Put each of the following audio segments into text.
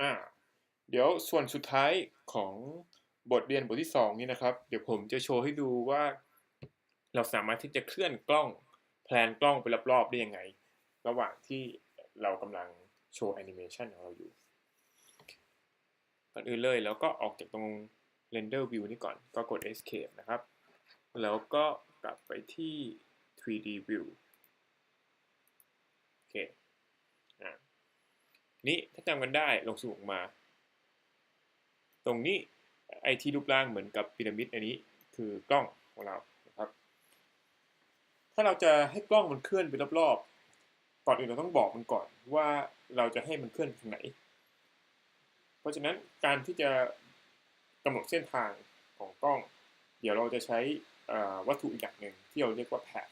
อ่าเดี๋ยวส่วนสุดท้ายของบทเรียนบทที่สองนี้นะครับ เดี๋ยวผมจะโชว์ให้ดูว่า เราสามารถที่จะเคลื่อนกล้องแพลนกล้องไปรอบๆได้ยังไง ระหว่างที่เรากำลังโชว์แอนิเมชันของเราอยู่ก่อนอื่นเลยแล้วก็ออกจากตรง render view นี่ก่อนก็กด escape นะครับ แล้วก็กลับไปที่ 3D view โอเค นี้ถ้าจำกันได้ลงสูงมา ตรงนี้ไอที่รูปร่างเหมือนกับพีระมิดอันนี้คือกล้องของเรานะครับ ถ้าเราจะให้กล้องมันเคลื่อนไปรอบๆ ก่อนอื่นเราต้องบอกมันก่อนว่าเราจะให้มันเคลื่อนไปทางไหน เพราะฉะนั้นการที่จะกำหนดเส้นทางของกล้อง เดี๋ยวเราจะใช้วัตถุอีกอย่างหนึ่งที่เราเรียกว่าแพด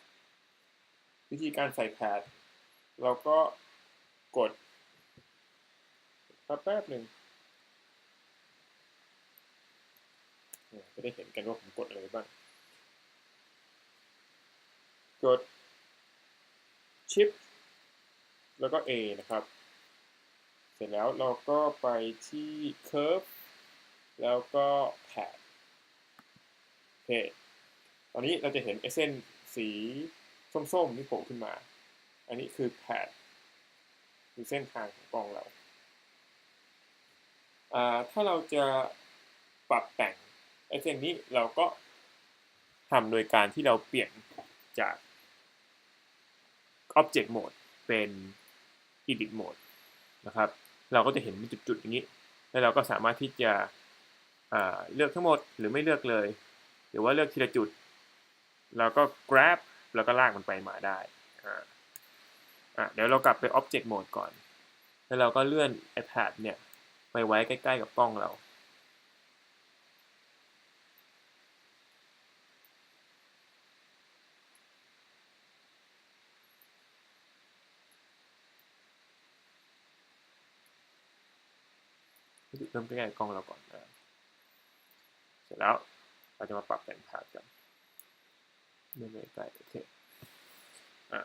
วิธีการใส่แพดเราก็กด แป๊บหนึ่งจะได้เห็นกันว่าผมกดอะไรบ้าง กด Shift แล้วก็ A นะครับ เสร็จแล้วเราก็ไปที่ Curve แล้วก็ Pad โอเค ตอนนี้เราจะเห็นเอเซนสีส้มๆที่โผล่ขึ้นมา อันนี้คือ Pad คือเส้นทางของกล้องเรา ถ้าเราจะปรับแต่งไอเส้นนี้เราก็ทำโดยการที่เราเปลี่ยนจาก Object Mode เป็น Edit Mode นะครับ เราก็จะเห็นเป็นจุดๆอย่างนี้ แล้วเราก็สามารถที่จะเลือกทั้งหมดหรือไม่เลือกเลย หรือว่าเลือกทีละจุด แล้วก็ grab แล้วก็ลากมันไปมาได้อ่าเดี๋ยวเรากลับไป Object Mode ก่อน แล้วเราก็เลื่อน iPad เนี่ย ไปไว้ใกล้ ๆ กับกล้องเรา เริ่มใกล้ๆกล้องเราก่อนนะเสร็จแล้วเราจะมาปรับแต่งภาพกันเริ่มใกล้ๆโอเคอะ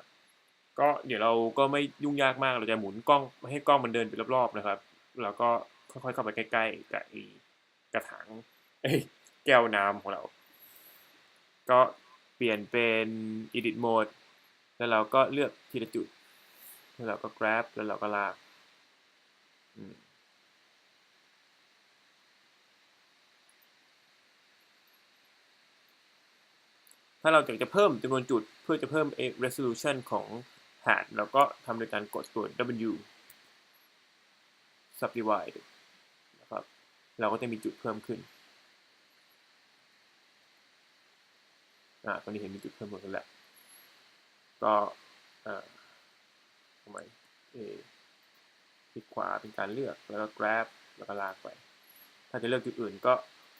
ก็เดี๋ยวเราก็ไม่ยุ่งยากมากเราจะหมุนกล้องให้กล้องมันเดินไปรอบๆนะครับ แล้วก็ ค่อยๆเข้าไปใกล้ๆกับกระถางเอ้แก้วน้ำของเรา ก็เปลี่ยนเป็น edit mode แล้วเราก็เลือกทีละจุด แล้วเราก็ grab แล้วเราก็ลากถ้าเราอยากจะเพิ่มจำนวนจุดเพื่อจะเพิ่ม resolution ของหาดเราก็ทำโดยการกดตัว W subdivide เราก็จะมีจุดเพิ่มขึ้น อ่า ตอนนี้เห็นมีจุดเพิ่มหมดแล้ว ก็อ่าทำไมเอคลิกขวาเป็นการเลือก แล้วก็ grab แล้วก็ลากไป ถ้าจะเลือกจุดอื่นก็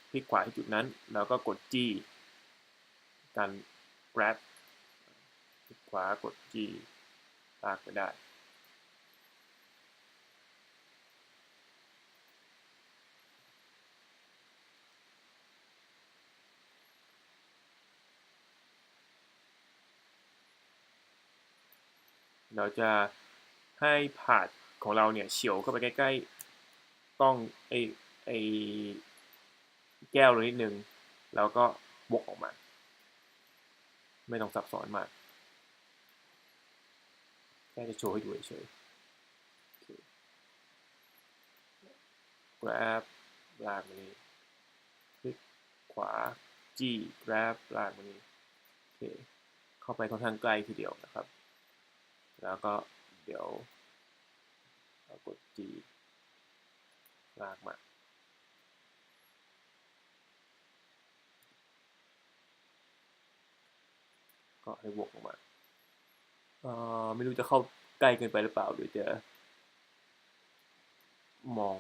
คลิกขวาที่จุดนั้น แล้วก็กด G การ grab คลิกขวากด G ลากไปได้ เราจะให้ผาดของเราเนี่ยเฉียวเข้าไปใกล้ๆกล้องไอไอแก้วเรานิดนึง แล้วก็บกออกมา ไม่ต้องซับซ้อนมากแค่จะโชว์ให้ดูเฉยๆ grab ลากมานี้คลิกขวา G grab ลากมานี้โอเคเข้าไปค่อนข้างใกลทีเดียวนะครับ แล้วก็เดี๋ยวเรากด G ลากมา ก็ให้บวกออกมาเอ่อไม่รู้จะเข้าใกล้เกินไปหรือเปล่าเดี๋ยวจะ มอง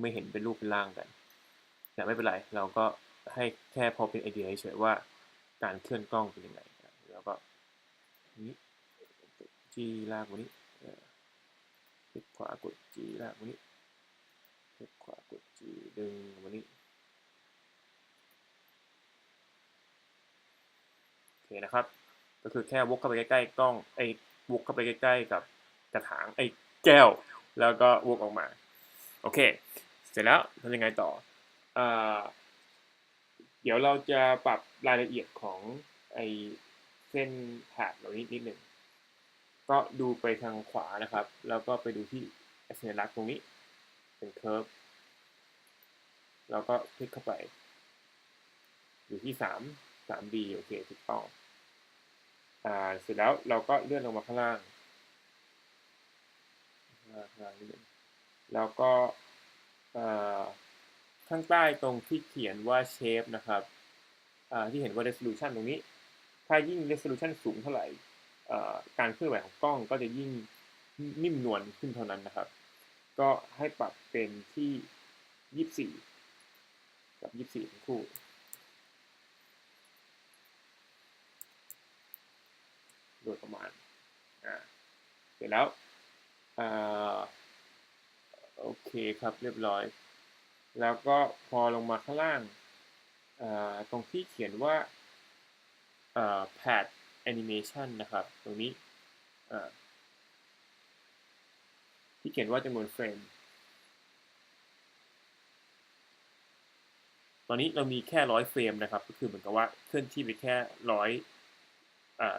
ไม่เห็นเป็นรูปเป็นร่างกัน แต่ไม่เป็นไร เราก็ให้แค่พอเป็นไอเดียเฉยว่าการเคลื่อนกล้องเป็นยังไง แล้วก็นี้ ลากวันนี้คลิกขวากดจีลากวันนี้คลิกขวากดจีดึงวันนี้โอเคนะครับ ก็คือแค่วกเข้าไปใกล้ๆกล้องไอ้วกเข้าไปใกล้ๆกับกระถางไอ้แก้ว แล้วก็วกออกมา โอเค เสร็จแล้วทำยังไงต่ออเดี๋ยวเราจะปรับรายละเอียดของไอเส้นแถบเหล่านี้นิดหนึ่ง ก็ดูไปทางขวานะครับ แล้วก็ไปดูที่สัญลักษณ์ตรงนี้ เป็นเคอร์ฟแล้วก็คลิกเข้าไป อยู่ที่สามสามดีโอเคถูกต้องอ่าเสร็จแล้วเราก็เลื่อนลงมาข้างล่างข้างล่างนิดนึงแล้วก็ข้างใต้ตรงที่เขียนว่า shape นะครับที่เห็นว่า resolution ตรงนี้ ถ้ายิ่ง resolution สูงเท่าไหร่ การเคลื่อนไหวของกล้องก็จะยิ่งนิ่มนวลขึ้นเท่านั้นนะครับ ก็ให้ปรับเป็นที่ 24 กับ 24ทั้งคู่โดยประมาณอ่าเสร็จแล้วอ่าโอเคครับเรียบร้อย แล้วก็พอลงมาข้างล่าง ตรงที่เขียนว่า pad animation นะครับ ตรงนี้ที่เขียนว่าจำนวนเฟรม ตอนนี้เรามีแค่ร้อยเฟรมนะครับ ก็คือเหมือนกับว่าเคลื่อนที่ไปแค่ร้อย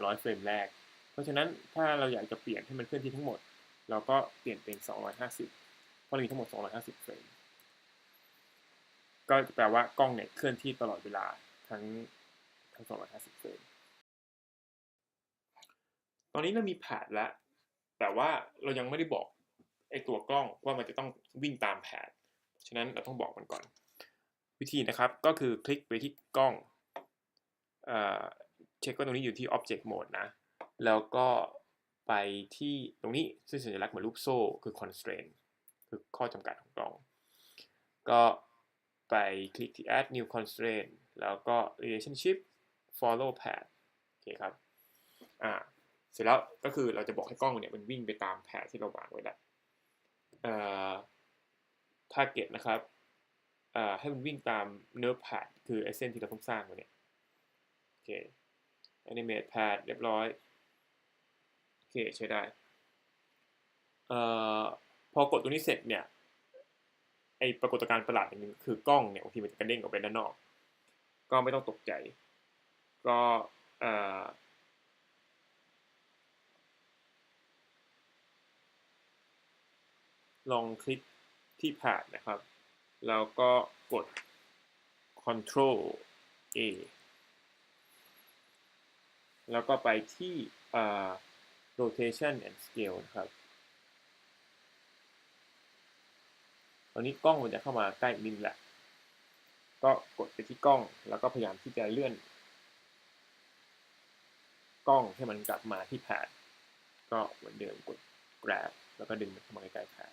ร้อยเฟรมแรก เพราะฉะนั้นถ้าเราอยากจะเปลี่ยนให้มันเคลื่อนที่ทั้งหมด เราก็เปลี่ยนเป็น 250 เพราะเรามีทั้งหมด 250 เฟรม ก็แปลว่ากล้องเนี่ยเคลื่อนที่ตลอดเวลาทั้งทั้ง 250 เฟรม ตอนนี้เรามีแพดแล้ว แต่ว่าเรายังไม่ได้บอกไอตัวกล้องว่ามันจะต้องวิ่งตามแผน ฉะนั้นเราต้องบอกมันก่อน วิธีนะครับก็คือคลิกไปที่กล้องเช็คว่าตรงนี้อยู่ที่ Object Mode นะ แล้วก็ไปที่ตรงนี้ซึ่งสัญลักษณ์เหมือนรูปโซ่คือ constraint คือข้อจำกัดของกล้อง ก็ไปคลิกที่ add new constraint แล้วก็ relationship follow path โอเคครับ อ่า เสร็จแล้วก็คือเราจะบอกให้กล้องเนี่ยมันวิ่งไปตามแผนที่เราวางไว้แล้วเอ่อ target นะครับให้มันวิ่งตาม nerve pad คือไอเส้นที่เราต้องสร้างมาเนี่ยโอเค animate pad เรียบร้อยโอเคใช้ได้อพอกดตัวนี้เสร็จเนี่ยไอปรากฏการณ์ประหลาดอย่างนึงคือกล้องเนี่ยบางทีมันจะกระเด้งออกไปด้านนอก ก็ไม่ต้องตกใจ ก็ ลองคลิกที่แพดนะครับ แล้วก็กด Ctrl A แล้วก็ไปที่ rotation and scale นะครับ ตอนนี้กล้องมันจะเข้ามาใกล้นิดแหละ ก็กดไปที่กล้อง แล้วก็พยายามที่จะเลื่อน กล้องให้มันกลับมาที่แพดก็เหมือนเดิมกด grab แล้วก็ดึงมันเข้ามาใกล้แพด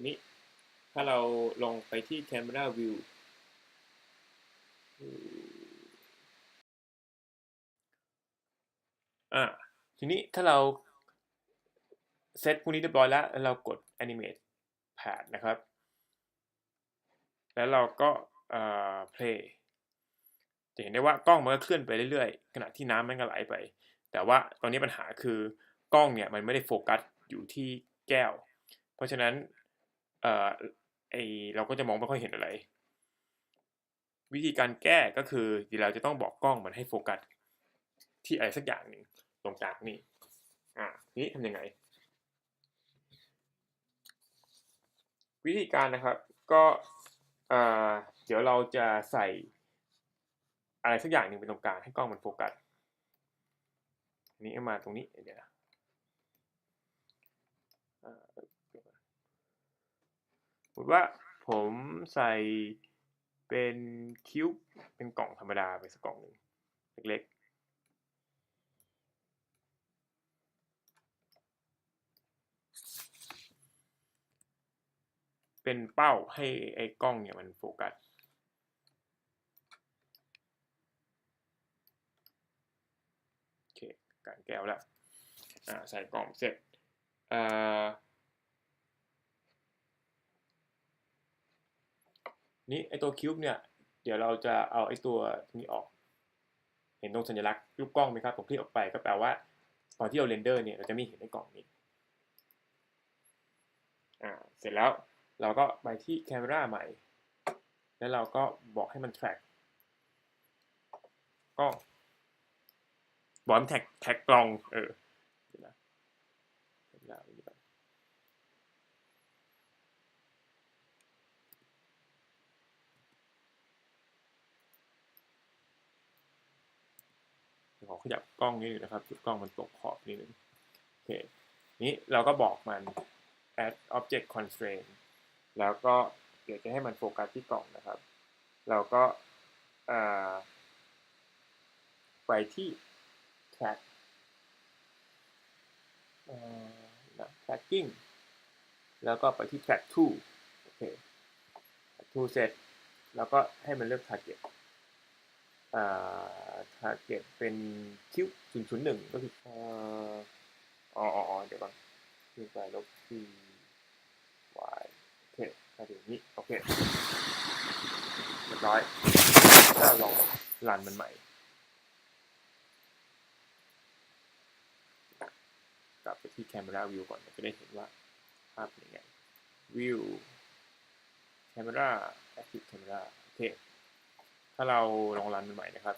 ทีนี้ถ้าเราลงไปที่ Camera View อ่าทีนี้ถ้าเราเซตพวกนี้เรียบร้อยแล้ว เรากด Animate Pad นะครับ แล้วเราก็เอ่อ play จะเห็นได้ว่ากล้องมันก็เคลื่อนไปเรื่อยๆ ขณะที่น้ำมันก็ไหลไป แต่ว่าตอนนี้ปัญหาคือกล้องเนี่ยมันไม่ได้โฟกัสอยู่ที่แก้ว เพราะฉะนั้น เอ่อไอเราก็จะมองไม่ค่อยเห็นอะไร วิธีการแก้ก็คือเดี๋ยวเราจะต้องบอกกล้องมันให้โฟกัสที่อะไรสักอย่างหนึ่งตรงกลางนี่อ่านี้ทำยังไง วิธีการนะครับก็เอ่อเดี๋ยวเราจะใส่อะไรสักอย่างหนึ่งเป็นตรงกลางให้กล้องมันโฟกัสนี้มาตรงนี้เดี๋ยว ติว่าผมใส่เป็นคิวเป็นกล่องธรรมดาไปสักกล่องหนึ่งเล็กๆ เป็นเป้าให้ไอ้กล้องเนี่ยมันโฟกัสโอเคการแก้วแล้วใส่กล่องเสร็จ นี่ไอตัวคิวบ์เนี่ย เดี๋ยวเราจะเอาไอตัวนี้ออก เห็นตรงสัญลักษณ์รูปกล้องไหมครับ ผมคลิกออกไปก็แปลว่า ตอนที่เราเรนเดอร์เนี่ยเราจะไม่เห็นในกล่องนี้ อ่า เสร็จแล้วเราก็ไปที่ Camera ใหม่ แล้วเราก็บอกให้มัน track กล้องบอกมันแท็กแท็กกล้อง เออเดี๋ยวนะเดี๋ยวนะเดี๋ยวนะเดี๋ยว ขอขยับกล้องนิดนึงนะครับจุดกล้องมันตกขอบนิดนึงโอเคนี้เราก็บอกมัน add object constraint แล้วก็เดี๋ยวจะให้มันโฟกัสที่กล่องนะครับ เราก็ไปที่ track นะ tracking แล้วก็ไปที่ track to โอเค track to เสร็จ แล้วก็ให้มันเลือก target อ่า target เป็นคิว001ก็คืออ่าอ๋ออ๋ออ๋อเดี๋ยวก่อนคือไปลบ t y โอเคมาถึงนี้โอเคเรียบร้อยถ้าลองรันมันใหม่กลับไปที่ Camera View ก่อนเราจะได้เห็นว่าภาพเป็นยังไง View Camera Active Camera โอเค ถ้าเราลองรันมันใหม่นะครับ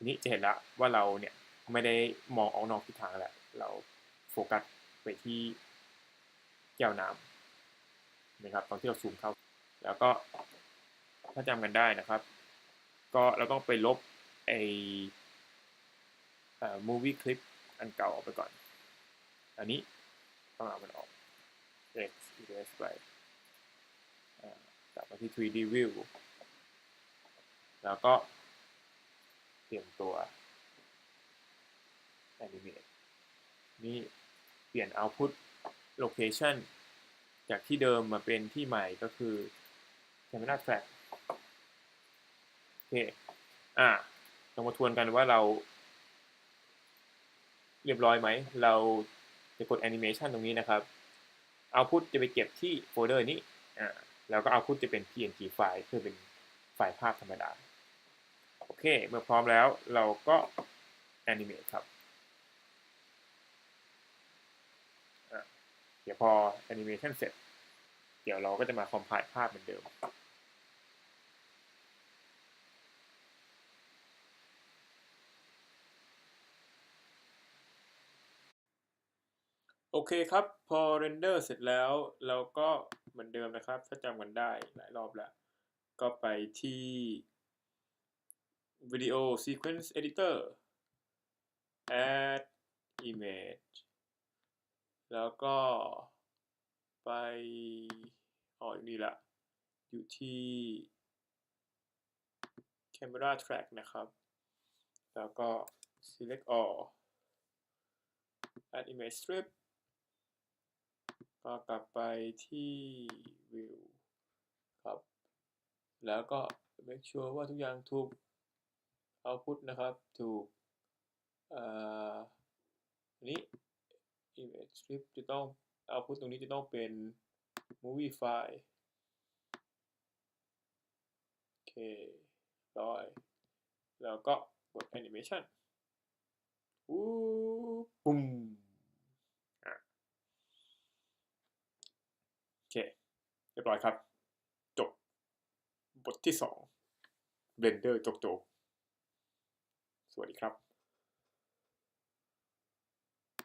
ทีนี้จะเห็นแล้วว่าเราเนี่ยไม่ได้มองออกนอกทิศทางแล้วเราโฟกัสไปที่แก้วน้ำนะครับตอนที่เราซูมเข้า แล้วก็ถ้าจำกันได้นะครับ ก็เราต้องไปลบไอ้ movie clip อันเก่าออกไปก่อน อันนี้ต้องเอามันออก x erase ไปกลับมาที่ 3D view แล้วก็ เปลี่ยนตัว animate นี่เปลี่ยน output location จากที่เดิมมาเป็นที่ใหม่ก็คือ camera track โอเค อ่าเรามาทวนกันว่าเรา เรียบร้อยไหม เราจะกด animation ตรงนี้นะครับ output จะไปเก็บที่โฟลเดอร์นี้ อ่าแล้วก็ output จะเป็น png ไฟล์เพื่อเป็นไฟล์ภาพธรรมดา เค เมื่อพร้อมแล้วเราก็ animate ครับเดี๋ยวพอ animation เสร็จ เดี๋ยวเราก็จะมา compile ภาพเหมือนเดิมโอเคครับ พอเรนเดอร์เสร็จแล้วเราก็เหมือนเดิมนะครับ ถ้าจำกันได้หลายรอบแล้ว ก็ไปที่ Video Sequence Editor Add Image แล้วก็ไปอ๋ออยู่นี่ละอยู่ที่ Camera Track นะครับ แล้วก็ Select All Add Image Strip ก็กลับไปที่ View ครับ แล้วก็ make sure ว่าทุกอย่างถูก output นะครับถูกอ่าอันนี้ image strip จะต้อง output ตรงนี้จะต้องเป็น movie file โอเคร้อยแล้วก็กด animation อู้ปุ่มอะโอเค เรียบร้อยครับ จบบทที่สอง Blender จบๆ สวัสดีครับ